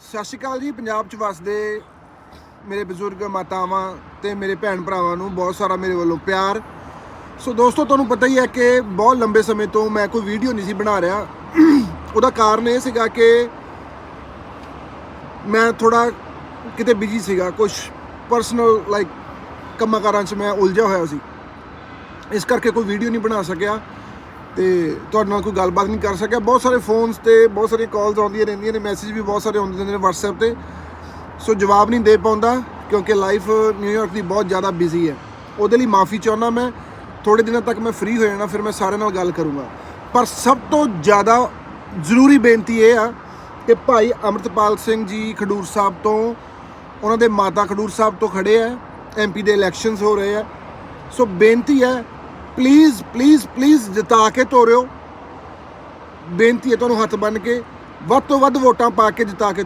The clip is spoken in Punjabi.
ਸਤਿ ਸ਼੍ਰੀ ਅਕਾਲ ਜੀ, ਪੰਜਾਬ ਚ ਵਸਦੇ ਮੇਰੇ ਬਜ਼ੁਰਗ ਮਾਤਾਵਾਂ ਤੇ ਮੇਰੇ ਭੈਣ ਭਰਾਵਾਂ ਨੂੰ ਬਹੁਤ ਸਾਰਾ ਮੇਰੇ ਵੱਲੋਂ ਪਿਆਰ। ਸੋ ਦੋਸਤੋ, ਤੁਹਾਨੂੰ ਪਤਾ ਹੀ ਹੈ ਕਿ ਬਹੁਤ ਲੰਬੇ ਸਮੇਂ ਤੋਂ ਮੈਂ ਕੋਈ ਵੀਡੀਓ ਨਹੀਂ ਸੀ ਬਣਾ ਰਿਹਾ। ਉਹਦਾ ਕਾਰਨ ਇਹ ਸੀਗਾ ਕਿ ਮੈਂ ਥੋੜਾ ਕਿਤੇ ਬਿਜ਼ੀ ਸੀਗਾ ਕੁਝ ਪਰਸਨਲ ਲਾਈਕ ਕੰਮਾਂ ਕਾਰਾਂ 'ਚ ਮੈਂ ਉਲਝਿਆ ਹੋਇਆ ਸੀ। ਇਸ ਕਰਕੇ ਕੋਈ ਵੀਡੀਓ ਨਹੀਂ ਬਣਾ ਸਕਿਆ। ਤੇ ਤੁਹਾਡੇ ਨਾਲ ਕੋਈ ਗੱਲਬਾਤ ਨਹੀਂ ਕਰ ਸਕਿਆ। ਬਹੁਤ ਸਾਰੇ ਫੋਨਸ ਤੇ, ਬਹੁਤ ਸਾਰੀਆਂ ਕਾਲਸ ਆਉਂਦੀਆਂ ਰਹਿੰਦੀਆਂ ਨੇ ਮੈਸੇਜ ਵੀ ਬਹੁਤ ਸਾਰੇ ਆਉਂਦੇ ਰਹਿੰਦੇ ਨੇ WhatsApp ਤੇ। ਸੋ ਜਵਾਬ ਨਹੀਂ ਦੇ ਪਾਉਂਦਾ, ਕਿਉਂਕਿ ਲਾਈਫ ਨਿਊਯਾਰਕ ਦੀ ਬਹੁਤ ਜ਼ਿਆਦਾ ਬਿਜ਼ੀ ਹੈ। ਉਹਦੇ ਲਈ ਮਾਫੀ ਚਾਹੁੰਦਾ ਮੈਂ ਥੋੜੇ ਦਿਨਾਂ ਤੱਕ ਮੈਂ ਫ੍ਰੀ ਹੋ ਜਾਣਾ, ਫਿਰ ਮੈਂ ਸਾਰਿਆਂ ਨਾਲ ਗੱਲ ਕਰੂੰਗਾ। ਪਰ ਸਭ ਤੋਂ ਜ਼ਿਆਦਾ ਜ਼ਰੂਰੀ ਬੇਨਤੀ ਇਹ ਆ ਕਿ ਭਾਈ ਅਮਰਤਪਾਲ ਸਿੰਘ ਜੀ ਖਡੂਰ ਸਾਹਿਬ ਤੋਂ, ਉਹਨਾਂ ਦੇ ਮਾਤਾ ਖਡੂਰ ਸਾਹਿਬ ਤੋਂ ਖੜੇ ਆ ਐਮਪੀ ਦੇ ਇਲੈਕਸ਼ਨਸ ਹੋ ਰਹੇ ਆ। ਸੋ ਬੇਨਤੀ ਹੈ ਪਲੀਜ਼ ਪਲੀਜ਼ ਪਲੀਜ਼ ਜਿਤਾ ਕੇ ਤੋਰਿਓ। ਬੇਨਤੀ ਹੈ ਤੁਹਾਨੂੰ ਹੱਥ ਬੰਨ ਕੇ, ਵੱਧ ਤੋਂ ਵੱਧ ਵੋਟਾਂ ਪਾ ਕੇ ਜਿਤਾ ਕੇ